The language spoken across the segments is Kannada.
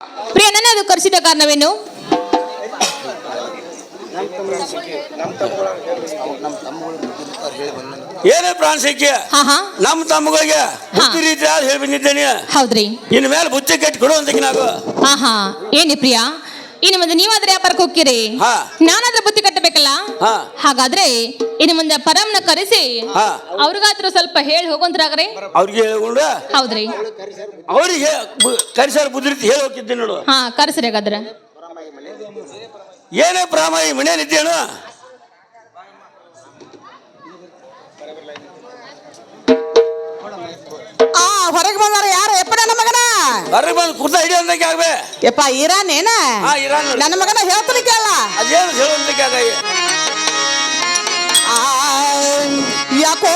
ಪ್ರಿಯ ನನ್ನದು ಕರೆಸಿದ ಕಾರಣವೇನು? ಏನೇ ಪ್ರಾಣಸಕ್ಕೆ ಹಾ ಹಾ. ನಮ್ಮ ತಮ್ಮಗಳಿಗೆ ಬುದ್ಧಿ ರೀತಿ ಹೇಳಿ ಬಂದಿದ್ದೇನೆ ಹೌದ್ರಿ. ಇನ್ ಮೇಲೆ ಬುದ್ಧಿ ಕೆಟ್ಟ ಕೊಡು ಅಂತ ನಾವು. ಹಾ ಹಾ. ಏನಿ ಪ್ರಿಯ? ಇನ್ನು ಮುಂದೆ ನೀವಾದ್ರೆ ವ್ಯಾಪಾರಕ್ಕೆ ಹೋಗ್ತೀರಿ? ಹಾ. ನಾನಾದ್ರೆ ಬುತ್ತಿ ಕಟ್ಟಬೇಕಲ್ಲ? ಹಾ. ಹಾಗಾದ್ರೆ ಇನ್ನು ಮುಂದೆ ಪರಮ್ನ ಕರೆಸಿ ಹಾ. ಅವ್ರಿಗಾದ್ರೂ ಸ್ವಲ್ಪ ಹೇಳಿ ಹೋಗಂತ್ರಾಗ್ರಿ? ಅವ್ರಿಗೆ ಹೇಳ್ಕೊಂಡು ಹೌದ್ರಿ. ಅವ್ರಿಗೆ ಕರೆಸಾರ ಬುದ್ಧಿ ಹೇಳಿ ಹೋಗಿದ್ದೆ ನೋಡು. ಹಾ ಕರೆಸ್ರಿ ಹಾಗಾದ್ರೆ. ಏನೇ ಮನೆ ಮನೇಲಿದ್ದೇನು ಆ ಹೊರಗೆ ಬಂದಾರ ಯಾರು? ಎಪ್ಪ ನನ್ನ ಮಗನ? ಹೊರಗೆ ಬಂದು ಕುರ್ತಾ ಹಿಡಿಯೋದಕ್ಕೆ ಆಗ್ಬೇ. ಯಪ್ಪ ಇರಾನೇನ ಹಾ, ಇರಾನ್. ನನ್ನ ಮಗನ ಹೇಳ್ತಾನೆ ಕೇಳ ಅದೇನು ಹೇಳೋದಕ್ಕೆ ಆಗ ಆ, ಯಾಕೋ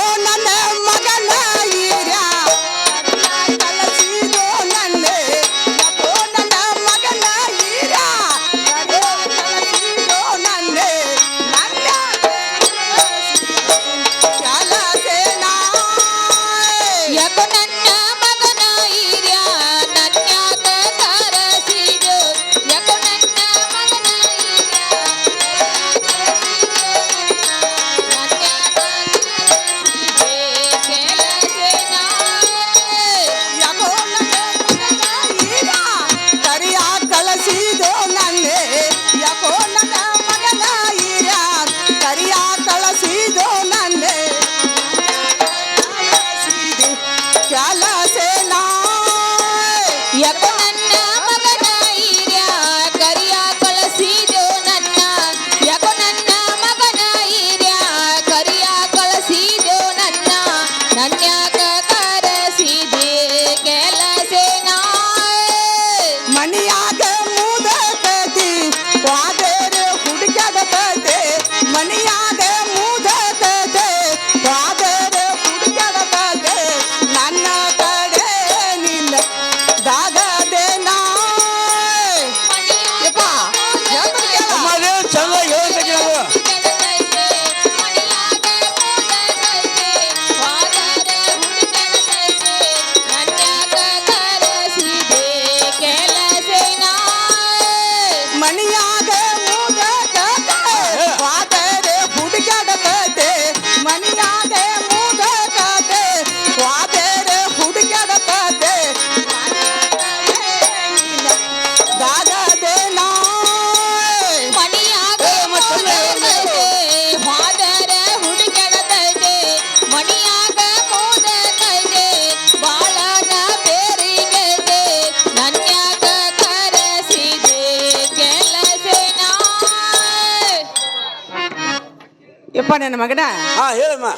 ಯಪ್ಪ ನನ್ನ ಮಗನ? ಹಾ ಹೇಳಮ್ಮ.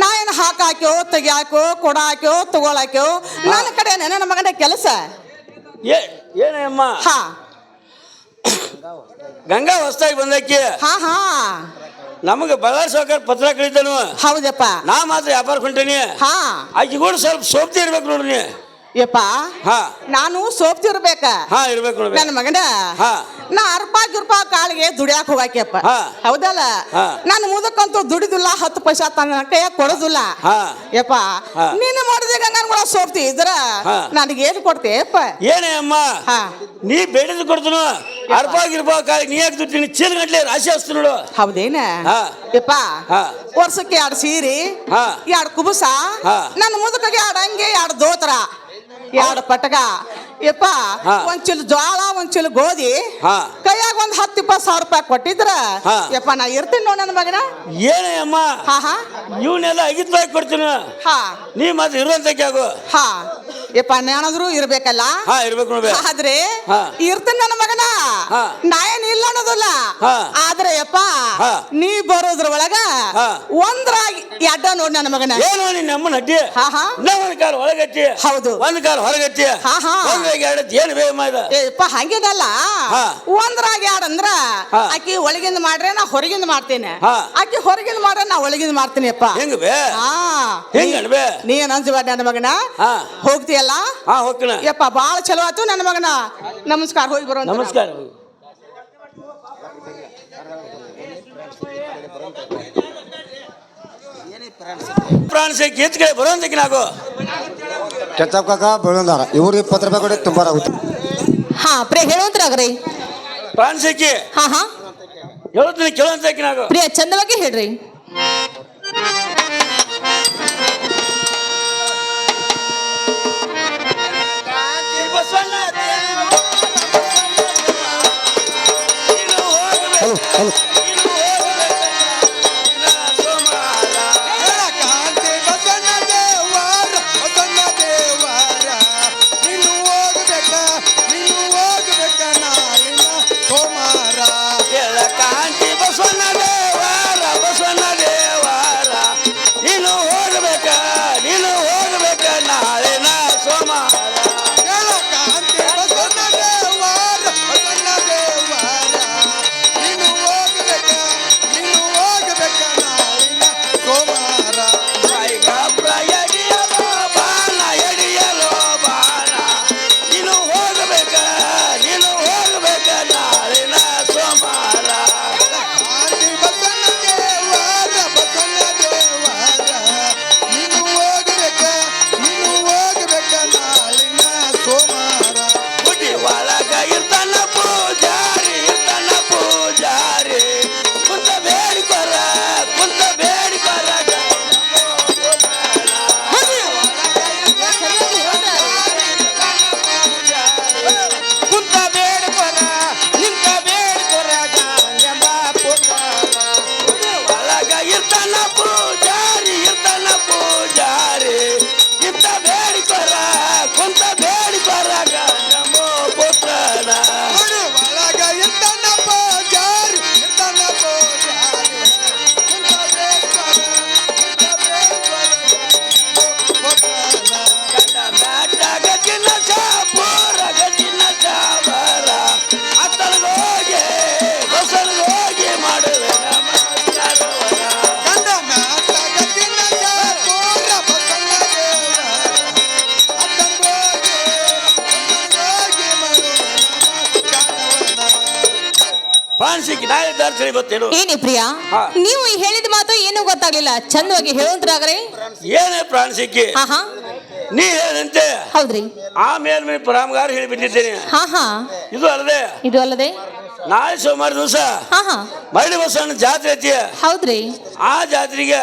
ನಾ ಏನು ಹಾಕಾಕ್ಯೋ ತೆಗಿಯಾಕೋ ಕೊಡಾಕ್ಯೋ ತಗೊಳಾಕ್ಯೋ ನನ್ನ ಕಡೆ ನನ್ನ ಮಗನ ಕೆಲಸ? ಏ ಏನಮ್ಮ ಹಾ. ಗಂಗಾ ಹೊಸ್ತಾಗಿ ಬಂದಕ್ಕೆ. ಹಾ ಹಾ. ನಮಗೆ ಬಳ್ಳಾರಿ ಸಾವುಕಾರ ಪತ್ರ ಕಳಿತಾನು ಹೌದಪ್ಪ. ನಾ ಮಾತ್ರ ವ್ಯಾಪಾರ ಹೊಂಟೇನಿ. ಹಾ. ಆಕಿ ಕೂಡ ಸ್ವಲ್ಪ ಸೋಪ್ತಿ ಇರ್ಬೇಕು ನೋಡ್ರಿ ಯಪ್ಪ ಹಾ ನಾನು ಸೋಪ್ತಿರ್ಬೇಕ ಹಾ ಇರ್ಬೇಕು ನನ್ನ ಮಗನ ಹಾ. ನಾ ಅರ್ಪ ಗಿರ್ಪ ಕಾಳಿಗೆ ದುಡಿಯಾಕ ಹೋಗಾಕ್ಯಪ್ಪ ಹಾ. ಹೌದಲ್ಲ ಹಾ. ನಾನು ಮುದಕ್ಕಂತೂ ದುಡಿದಿಲ್ಲ ಹತ್ತು ಪೈಸಾ ತನ್ನ ಕೈಯಾಗ ಕೊಡೋದಿಲ್ಲ ಹಾ. ಯಪ್ಪ ಹಾ. ನೀನು ಮಾಡಿದಾಗ ನಾನು ಕೂಡ ಸೋಪ್ತಿ ಇದ್ರ ಹಾ. ನನಗೆ ಏನು ಕೊಡ್ತೇಯಪ್ಪ ಏನೇ ಅಮ್ಮ ಹಾ ನೀ ಬೇಡಿದ್ ಕೊಡ್ತನು ಅರ್ಪ ಗಿರ್ಪ ಕಾಯಿ ನೀ ಯಾಕೆ ದುಡ್ತೀನಿ ಚೀಲ ಗಂಟ್ಲೆ ರಾಶಿ ಹಸ್ತು ನೋಡು ಹೌದೇನ ಹಾ. ಯಪ್ಪ ಹಾ. ವರ್ಷಕ್ಕೆ ಎರಡು ಸೀರಿ ಹಾ. ಎರಡು ಕುಬುಸ ಹಾ. ನನ್ನ ಮುದುಕಗೆ ಎರಡು ಅಂಗಿ ಎರಡು ದೋತ್ರ ಎರಡು ಪಟಕ ಯಪ್ಪ ಹಾ. ಒಂದ್ ಚೀಲ ಜ್ವಾಳ ಒಂದ್ ಚೀಲ ಗೋಧಿ ಹಾ. ಕೈಯಾಗ ಒಂದ್ ಹತ್ತು ಇಪ್ಪತ್ತು ಸಾವಿರ ರೂಪಾಯಿ ಕೊಟ್ಟಿದ್ರ ಹಾ. ಯಪ್ಪ ನಾ ಇರ್ತೀನಿ ನೋಡ್ ನನ್ನ ಮಗನ ಏನೇ ಅಮ್ಮ ಹಾ ಹಾ ಇವನ್ನೆಲ್ಲ ಕೊಡ್ತೀನಿ ಹಾ ನೀ ಮತ್ತೆ ಇರುವಂತಕ್ಕೆ ಆಗು ಹಾ ಯಪ್ಪ ನಾನಾದ್ರೂ ಇರ್ಬೇಕಲ್ಲ ಹಾ ಇರ್ಬೇಕು ನೋಡ್ಬೇ ಆದ್ರೆ ಹಾ. ಇರ್ತೀನಿ ನನ್ನ ಮಗನ ಹಾ. ನಾ ಏನ್ ಇಲ್ಲ ಅನ್ನೋದಿಲ್ಲ ಹಾ. ಆದ್ರೆ ಯಪ್ಪ ಹಾ. ನೀ ಬರೋದ್ರ ಒಳಗ ಹಾ. ಒಂದ್ರಾಗಿ ಎಡ್ಡ ನೋಡ್ ನನ್ನ ಮಗನ ಏನು ನಿನ್ನ ಅಮ್ಮನ ಹಟ್ಟಿ ಹಾ, ಹಾ. ಒಂದ್ ಕಾಲ್ ಒಳಗಟ್ಟಿ ಹೌದು. ಒಂದ್ ಕಾಲ ಹೊರಗಟ್ಟಿ ಹಾ, ಹಾ. ಒಂದ್ರಾಗ ಎರಡು ಏನು ಬೇ ಅಮ್ಮ ಇದು ಏಪ್ಪ ಹಂಗೇನಲ್ಲ. ಹಾ. ಒಂದ್ರಾಗ ಯಾಡ್ ಅಕ್ಕಿ ಹಾ. ಆಕಿ ಒಳಗಿಂದ ಮಾಡ್ರೆ ನಾ ಹೊರಗಿಂದ ಮಾಡ್ತೇನೆ. ಹಾ. ಆಕಿ ಹೊರಗಿಂದ ಮಾಡ್ರೆ ನಾ ಒಳಗಿಂದ ಮಾಡ್ತೀನಿ ಅಪ್ಪ ಹೆಂಗ ಬೇ? ಹಾ. ಹೆಂಗ್ ಅಣ್ಬೆ? ನೀ ಏನ್ ಅಂಜಬೇಡ ನನ್ನ ಮಗನ? ಹಾ. ಹೋಗ್ತೀಯಲ್ಲ? ಹಾ ಹೋಗ್ತಾನ. ಯಪ್ಪ ಬಾಳ ಚಲೋ ಆತು ನನ್ನ ಮಗನ. ನಮಸ್ಕಾರ ಹೋಗಿ ಬರೋ ನಮಸ್ಕಾರ. ಪ್ರಾಣಿಸಕ್ಕೆ ಎತ್ ಕಡೆ ಬರುವಂತಕ್ಕೆ ನಾವು ಕೆಚ್ಚಪ್ ಕಾಕ ಬೆಳಂದಾರ ಇವ್ರು ಇಪ್ಪತ್ತು ರೂಪಾಯಿ ಕೊಡಿ ತುಂಬಾರಾಗುತ್ತೆ ಹಾ ಪ್ರಿಯ ಹೇಳುವಂತ್ರಾಗ್ರಿ. ಪ್ರಾಣಸಿಕ್ಕಿ ಹಾ ಹಾ. ಹೇಳ್ತೀನಿ ಕೇಳುವಂತ ನಾವು ಪ್ರಿಯ ಚಂದವಾಗಿ ಹೇಳ್ರಿ. ಕಾಂತಿ ಇವತ್ತೇನು ಏನಿ ಪ್ರಿಯ? ಹಾ. ನೀವು ಹೇಳಿದ ಮಾತು ಏನು ಗೊತ್ತಾಗ್ಲಿಲ್ಲ. ಚಂದವಾಗಿ ಹೇಳುವಂತ್ರಾಗ್ರಿ. ಏನೇ ಪ್ರಾಣಸಿಕ್ಕಿ. ಹಾ ಹಾ. ನೀ ಹೇಳಂತೆ ಹೌದ್ರಿ. ಆಮೇಲೆ ಮೇಲೆ ಪರಾಮಗಾರ ಹೇಳಿ ಬಿಟ್ಟಿದ್ದೇನೆ. ಹಾ ಹಾ. ಇದು ಅಲ್ಲದೆ. ಇದು ಅಲ್ಲದೆ. ನಾಳೆ ಸೋಮವಾರ ದಿವಸ ಹಾ ಹಾ. ಮರಳಿ ಬಸವಣ್ಣ ಜಾತ್ರೆ ಐತಿ. ಹೌದ್ರಿ. ಆ ಜಾತ್ರೆಗೆ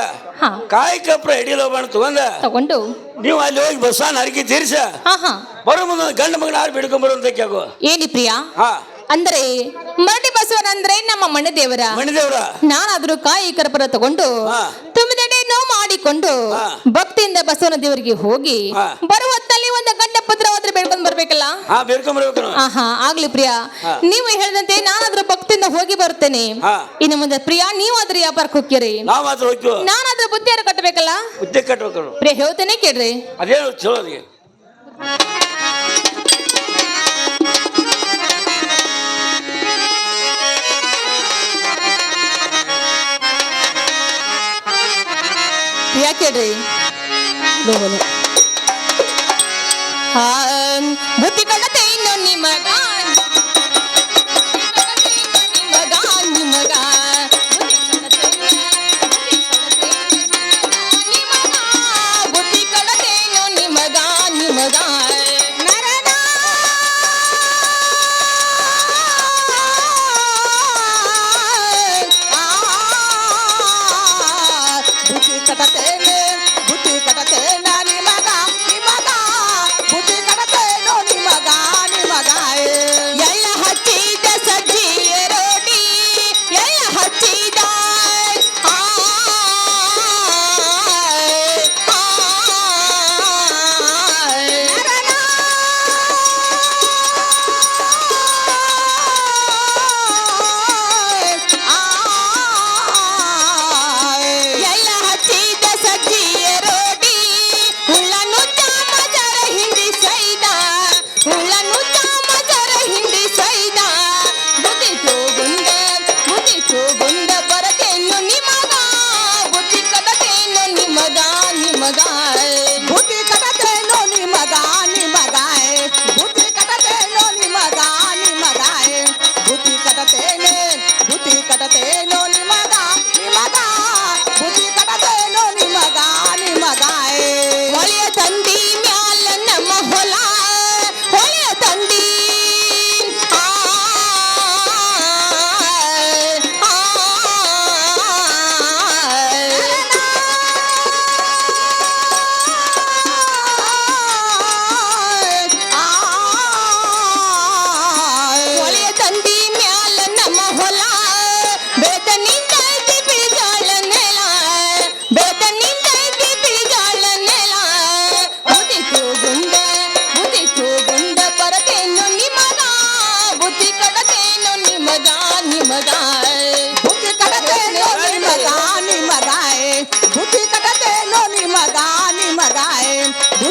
ಹಾ. ಕಾಯಿ ಕಪ್ರ ಹಿಡಿಯಲ್ಲ ಬಣ್ಣ ತಗೊಂಡ. ತಗೊಂಡು. ನೀವು ಅಲ್ಲಿ ಹೋಗಿ ಬಸವಣ್ಣ ಹರಕಿ ತೀರ್ಸ. ಹಾ ಹಾ. ಬರೋ ಮುಂದೆ ಗಂಡ ಮಗನ ಆರು ಬಿಡ್ಕೊಂಬರುವಂತ ಕೇಳು ಏನಿ ಪ್ರಿಯಾ? ಹಾ. ಅಂದ್ರೆ ಮರಡಿ ಬಸವನ ಅಂದ್ರೆ ನಮ್ಮ ಮಣ್ಣ ದೇವರ ಮಣಿದೇವ್ರ. ನಾನಾದ್ರೂ ಕಾಯಿ ಕರ್ಪೂರ ತಗೊಂಡು ತುಂಬಿದಡೆ ನೋವು ಮಾಡಿಕೊಂಡು. ಭಕ್ತಿಯಿಂದ ಬಸವನ ದೇವರಿಗೆ ಹೋಗಿ. ಬರುವ ಹೊತ್ತಲ್ಲಿ ಒಂದು ಗಂಡ ಪತ್ರ ಹೋದ್ರೆ ಬೇಡ್ಕೊಂಡು ಬರ್ಬೇಕಲ್ಲ? ಹಾ. ಆಹಾ ಆಗ್ಲಿ ಪ್ರಿಯಾ. ನೀವು ಹೇಳಿದಂತೆ ನಾನಾದ್ರೂ ಭಕ್ತಿಯಿಂದ ಹೋಗಿ ಬರ್ತೇನೆ. ಹಾ. ಇನ್ನು ಮುಂದೆ ಪ್ರಿಯಾ ನೀವಾದ್ರೂ ವ್ಯಾಪಾರಕ್ಕೆ ಹೋಗ್ತೀರಿ? ನಾವ್ ಮಾತ್ರ ಹೋಗ್ತೀವಿ. ನಾನಾದ್ರೂ ಬುದ್ಧಿಯಾರ ಕಟ್ಟಬೇಕಲ್ಲ? ಕಟ್ಬೇಕು ನಾವು. ಪ್ರಿಯ ಹೇಳ್ತೇನೆ ಕೇಳ್ರಿ. ಅದೇನು ಚಲೋ ಅದಕ್ಕೆ ಪ್ರಿಯ ಹೇಳ್ರಿ? ಬುದ್ಧಿ ಕಳ್ಳತೆ ಇನ್ನು ನಿಮಗ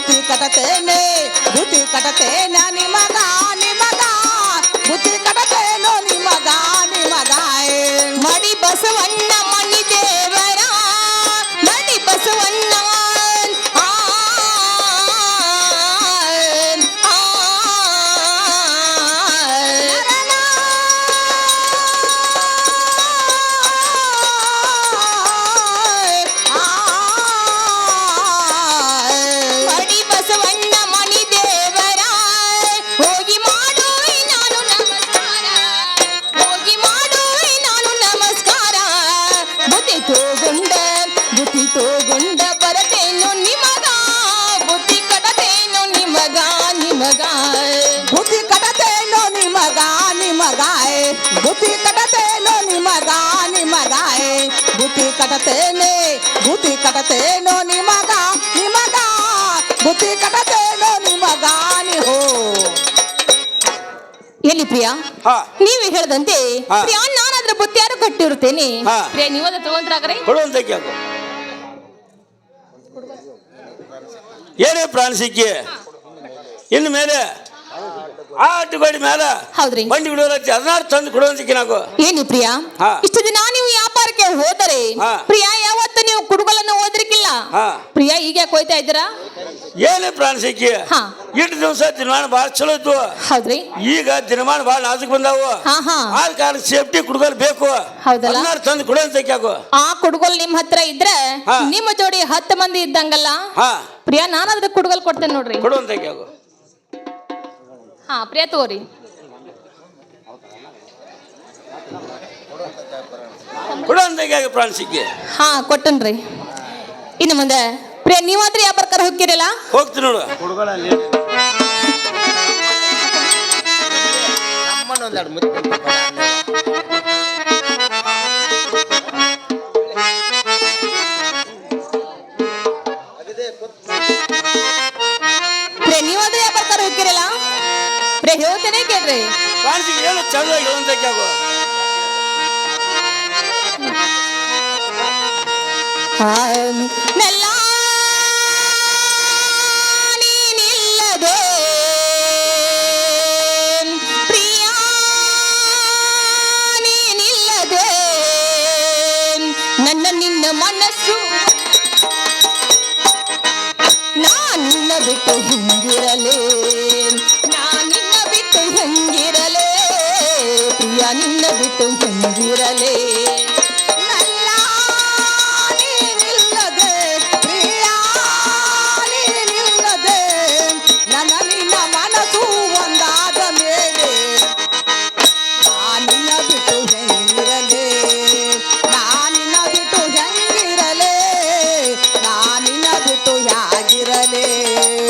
ಬುದ್ಧಿ ಕಟತೇನೆ ಬುದ್ಧಿ ಕಡತೇನ ನಿಮಗ ತೋಗುಂಡ, ಬುದ್ಧಿ ತೋಗೊಂಡ, ಬರತೇನು ನಿಮಗ? ಬುದ್ಧಿ ಕಡತೇನು ನಿಮಗ ನಿಮಗ? ಬುದ್ಧಿ ಕಡತೇನು ನಿಮಗ ನಿಮಗ? ಬುದ್ಧಿ ಕಡತೇನು ನಿಮಗ ನಿಮಗ? ಬುದ್ಧಿ ಕಡತೇನೆ ಕಡತೇನು ಕಡತೇನೋ ಎಲ್ಲಿ ಪ್ರಿಯಾ? ಹಾ. ನೀವೇ ಹೇಳದಂತೆ ಹಾ. ಪ್ರಿಯಾ ನಾನಾದ್ರ ಬುತ್ತಿಯಾರು ಕಟ್ಟಿರುತ್ತೇನೆ? ಹಾ. ಪ್ರಿಯಾ ನೀವದ ತಗೊಂಡ್ರಾಗ್ರೆ ಕೊಡುವಂತ ಕೇಳು ಏನೇ ಪ್ರಾಣ ಸಿಕ್ಕಿ ಇನ್ನು ಮೇಲೆ? ಆ ಅಟ್ಟುಗೋಡಿ ಮೇಲೆ? ಹೌದ್ರಿ. ಬಂಡಿ ಬಿಡೋರಚ್ಚಿ ಹದಿನಾರು ತಂದು ಕೊಡುವಂತಕ್ಕೆ ನಾವು ಏನು ಪ್ರಿಯಾ? ಹಾ. ಇಷ್ಟು ದಿನ ನೀವು ವ್ಯಾಪಾರಕ್ಕೆ ಹೋದರೆ ಹಾ. ಪ್ರಿಯಾ ಯಾವತ್ತು ನೀವು ಕುಡುಗಲನ್ನ ಓದ್ರಿಕಿಲ್ಲ? ಹಾ. ಪ್ರಿಯಾ ಈಗ ಯಾಕೆ ಹೋಯ್ತಾ ಇದ್ದೀರಾ? ಏನೇ ಪ್ರಾಣ ಸಿಕ್ಕಿ ಹಾ. ಇಟ್ಟು ದಿವಸ ದಿನಮಾನ ಭಾಳ ಚಲೋ ಇತ್ತು ಹೌದ್ರಿ. ಈಗ ದಿನಮಾನ ಭಾಳ ನಾಜುಕ್ ಬಂದಾವು. ಹಾ, ಹಾ. ಆದ ಕಾರಣ ಸೇಫ್ಟಿ ಕುಡುಗಲ್ ಬೇಕು. ಹೌದಲ್ಲ? ಹದಿನಾರು ತಂದು ಯಾಕೋ ಆ ಕುಡುಗಲ್ ನಿಮ್ ಹತ್ರ ಇದ್ರೆ ಹಾ. ನಿಮ್ಮ ಜೋಡಿ ಹತ್ತು ಮಂದಿ ಇದ್ದಂಗಲ್ಲ? ಹಾ. ಪ್ರಿಯಾ ಅದ್ರ ಕುಡುಗಲ್ ಕೊಡ್ತೇನೆ ನೋಡ್ರಿ. ಕೊಡುವಂತಕ್ಕೆ ಯಾಕೋ ಹಾ ಪ್ರಿಯಾ ತಗೋರಿ. ಯಾಕೆ ಪ್ರಾಣ ಸಿಕ್ಕಿ ಹಾ ಕೊಟ್ಟನ್ರಿ. ಇನ್ನು ಮುಂದೆ ಪ್ರಿಯ ನೀವಾದ್ರೆ ಯಾವ ಪ್ರಕಾರ ಹೋಗ್ತಿರಲ್ಲ? ಹೋಗ್ತೀನಿ ನೋಡು. ಪ್ರಿಯಾ ನೀವಾದ್ರೆ ಯಾವ ಪ್ರಕಾರ ಹೋಗ್ತಿರಲ್ಲ? ಪ್ರಿಯಾ ಹೇಳ್ತೇನೆ ಕೇಳ್ರಿ. ಪ್ರಾಣ ಸಿಕ್ಕಿ ಏನು ಚಂದಾಗಿ ಹೇಳುವಂತಕ್ಕೆ ನೆಲ್ಲ ಯಾಗಿರಲೇ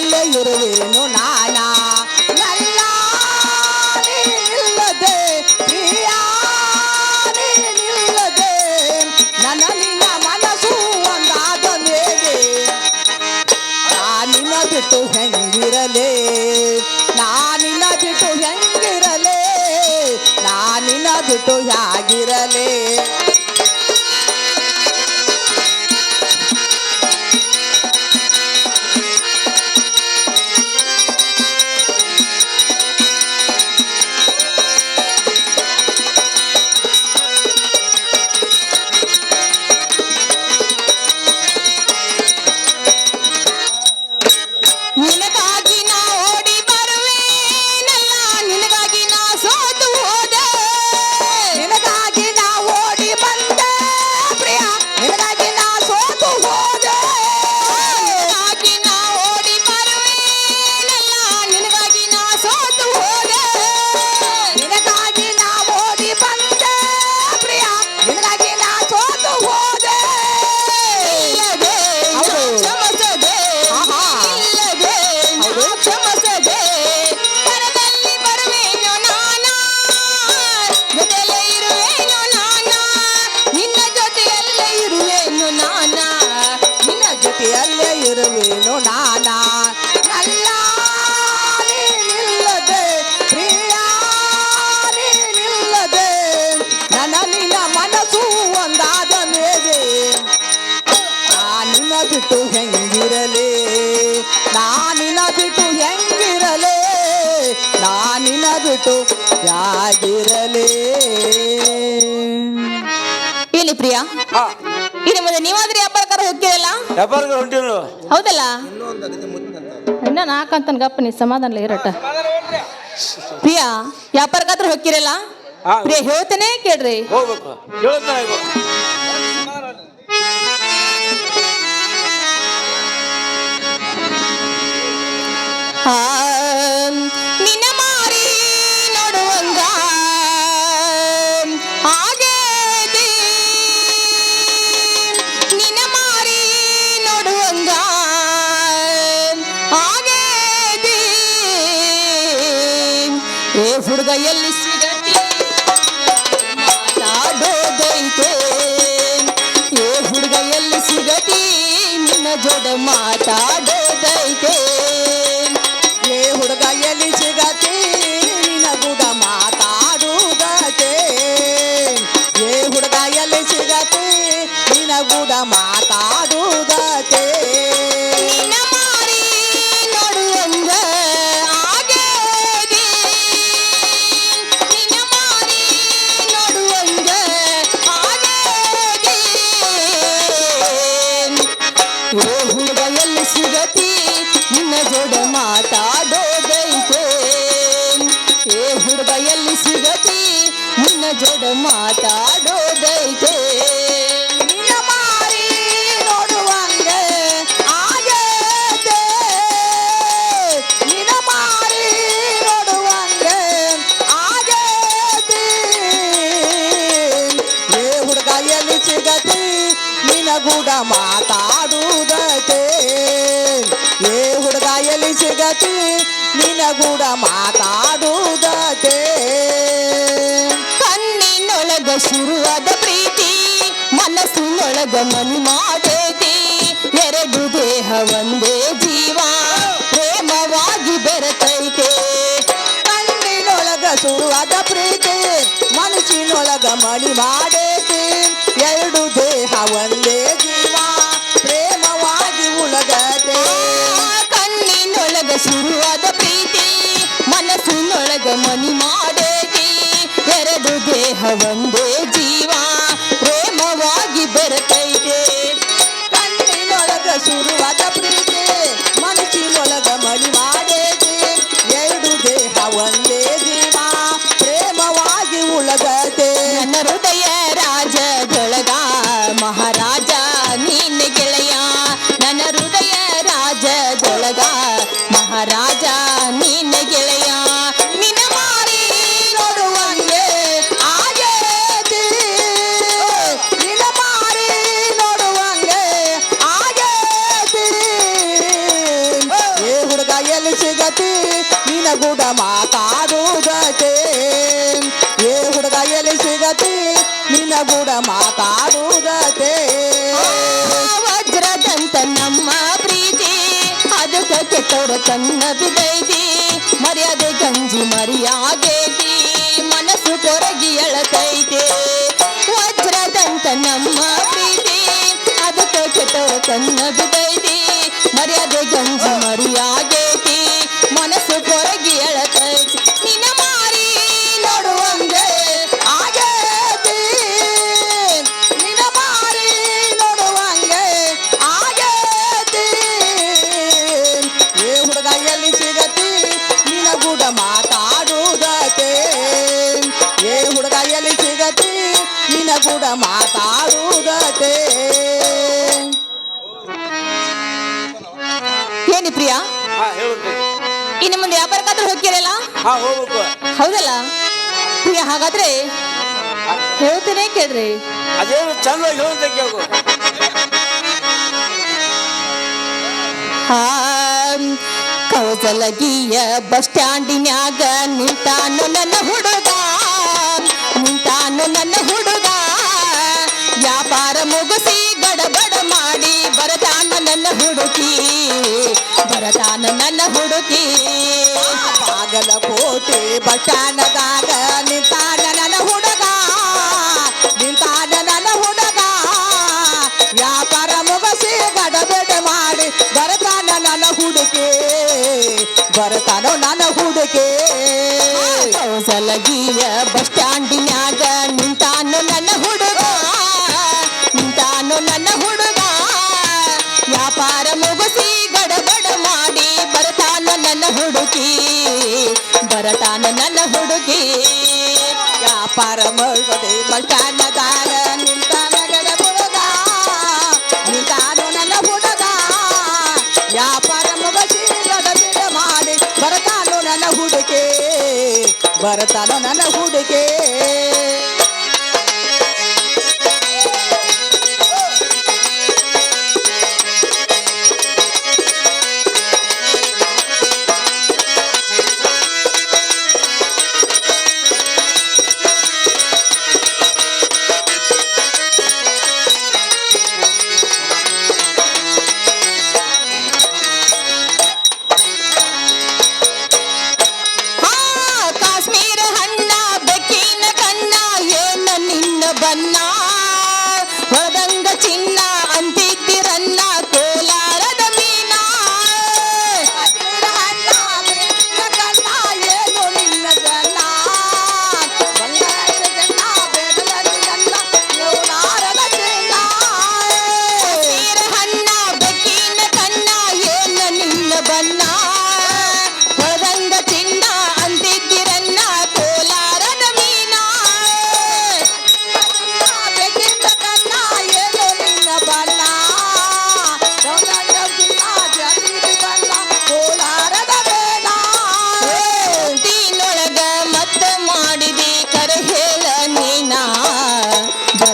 ನಲ್ಲೇ ನಾನಾ? ನಿನ್ನ ಹೆಂಗಿರಲೇ? ನಾನಿನ ಬಿಟ್ಟು ಹೆಂಗಿರಲೇ? ನಾನಿನ ಬಿಟ್ಟು ಯಾ ಬಿಟ್ಟು ಯಾಗಿರಲಿ. ಹೇಳಿ ಪ್ರಿಯಾ. ಇನ್ನು ಮುಂದೆ ನೀವಾದ್ರೆ ವ್ಯಾಪಾರಕಾರ ಹೋಗ್ತೀರಲ್ಲ ಹೌದಲ್ಲ? ಇನ್ನ ನಾಕಂತ ಗಪ್ಪ ನೀ ಸಮಾಧಾನ ಇರಟ ಪ್ರಿಯಾ ವ್ಯಾಪಾರಕ್ಕಾದ್ರೆ ಹೋಗ್ತೀರಲ್ಲ ಪ್ರಿಯಾ ಹೇಳ್ತಾನೆ ಕೇಳ್ರಿ. ಹಾ ಹುಡುಗ ಎಲ್ಲಿ ಕೂಡ ಮಾತಾಡುವುದೇ ಕಣ್ಣಿನೊಳಗ ಶುರುವಾದ ಪ್ರೀತಿ ಮನಸ್ಸಿನೊಳಗ ಮನಿ ಮಾಡೇತಿ ಎರಡು ದೇಹ ಒಂದೇ ಜೀವ ಪ್ರೇಮವಾಗಿ ಬೆರೆತೈತೆ. ಕಣ್ಣಿನೊಳಗ ಶುರುವಾದ ಪ್ರೀತಿ ಮನಸ್ಸಿನೊಳಗ ಮಣಿ ಮಾಡೇತಿ ಎರಡು ದೇಹ ಒಂದೇ ಜೀವ ಪ್ರೇಮವಾಗಿ ಉಳಗತೆ ಕಣ್ಣಿನೊಳಗ ಶುರುವಾದ ಮನಿ ಮಾದೇತಿ ಎರಡು ದೇಹ ಒಂದೇ ಗುಡ ಮಾತಾಡುವುದೇ ವಜ್ರದಂತ ನಮ್ಮ ಪ್ರೀತಿ ಅದಕ್ಕೆ ಕೆಟ್ಟವರ ಕಣ್ಣ ಬಿದ್ದೈತಿ. ಹಾ ಹೇಳುತ್ತೆ ಇನ್ನು ಮುಂದೆ ವ್ಯಾಪಾರಕ್ಕಾದ್ರೂ ಹೋಗ್ತಿರಲ್ಲ? ಹಾ ಹೋಗ್ಬೇಕು. ಹೌದಲ್ಲ? ಈಗ ಹಾಗಾದ್ರೆ ಹೇಳ್ತೇನೆ ಕೇಳ್ರಿ. ಅದೇನು ಚಂದ ಹೇಳುತ್ತೆ ಕೇಳು ಹಾ ಕೌಸಲಗಿಯ ಬಸ್ ಸ್ಟ್ಯಾಂಡಿನ್ಯಾಗ ನಿಂತಾನು ನನ್ನ ಹುಡುಗ ನಿಂತಾನು ನನ್ನ ಹುಡುಗ. ವ್ಯಾಪಾರ ಮುಗಿಸಿ ಗಡಬಡ ಮಾಡಿ ಬರತಾನ ನನ್ನ ಹುಡುಕಿ ಬರತಾನ ನನ್ನ ಹುಡುಕಿ. ಬಾಗಲಕೋಟೆ ಬಟಾನದಾಗ ನಿಂತಾನ ನನ್ನ ಹುಡುಗ, ನಿಂತಾನ ನನ್ನ ಹುಡುಗ. ವ್ಯಾಪಾರ ಮುಗಿಸಿ ಗಡಬಡ ಮಾಡಿ ಬರತಾನ ನನ್ನ ಹುಡುಕೆ ಬರತಾನೋ ನನ್ನ ಹುಡುಕೆ. ಸಲಗಿಯ ಬಸ್ ಸ್ಟ್ಯಾಂಡಿನ್ಯಾಗ ನನ್ನ ಹುಡುಗಿ ಬರತಾನ ನನ್ನ ಹುಡುಗಿ. ವ್ಯಾಪಾರ ಬಟಾನದಾಗ ನಿಂತಾನ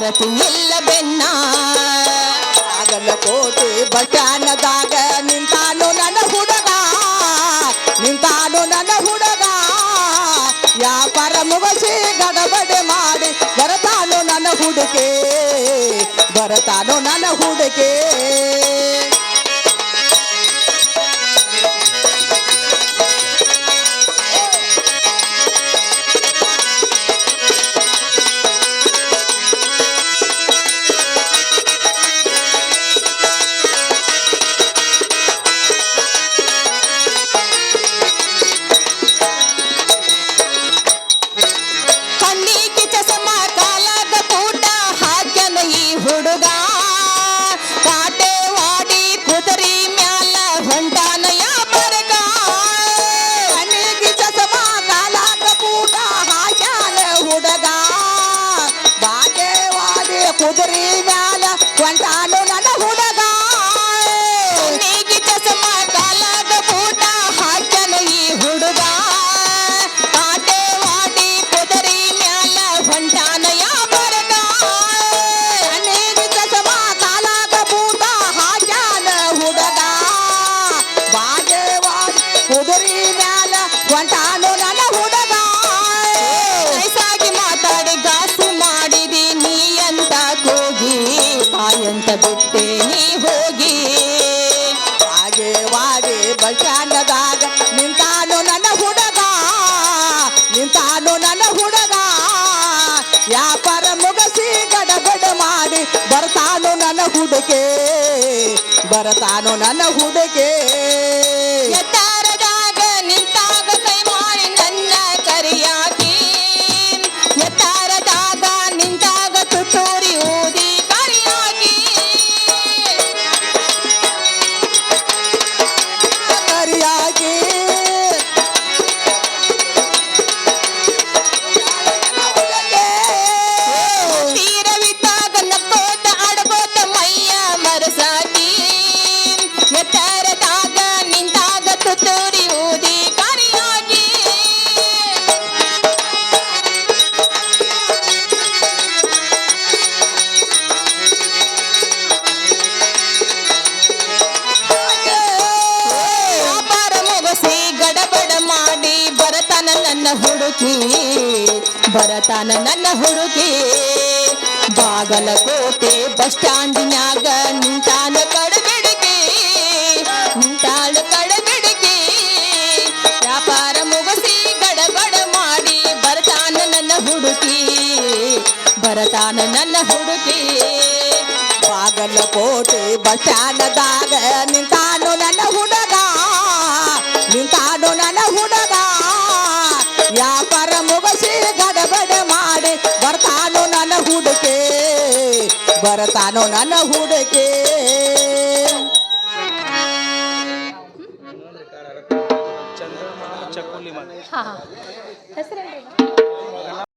ಬರತು ಎಲ್ಲ ಬೆನ್ನ. ಕೋಟೆ ಬಟಾನದಾಗ ನಿಂತಾನು ನನ್ನ ಹುಡುಗ. ನಿಂತಾನು ನನ್ನ ಹುಡುಗ. ವ್ಯಾಪಾರ ಮುಗಿಸಿ ಗಡಬಡೆ ಮಾಡಿ ಬರತಾನು ನನ್ನ ಹುಡುಕೆ ಬರತಾನು ನನ್ನ ಹುಡುಕೆ ಹುಡುಕೆ ಬರತಾನೋ ನನ್ನ ಹುಡುಕೆ ನನ್ನ ಹುಡುಕಿ ಬರತಾನ ನನ್ನ ಹುಡುಕಿ. ಬಾಗಲಕೋಟೆ ಬಸ್ ಸ್ಟ್ಯಾಂಡಿನಾಗ ನಿಂತಾನ ಕಡುಬಿಡಿಕೆ, ನಿಂತಾಳು ಕಡುಬಿಡಿಕೆ. ವ್ಯಾಪಾರ ಮುಗಿಸಿ ಗಡಬಡ ಮಾಡಿ ಬರತಾನ ನನ್ನ ಹುಡುಕಿ ಬರತಾನ ನನ್ನ ಹುಡುಕಿ. ಬಾಗಲಕೋಟೆ ಬಸ್ ಸ್ಟ್ಯಾಂಡದಾಗ ನಿಂತಾನು ನನ್ನ ಹುಡುಗ ನಿಂತಾನು ನನ್ನ ಬರ್ತಾನು ನನ್ನ ಹುಡುಕೆ.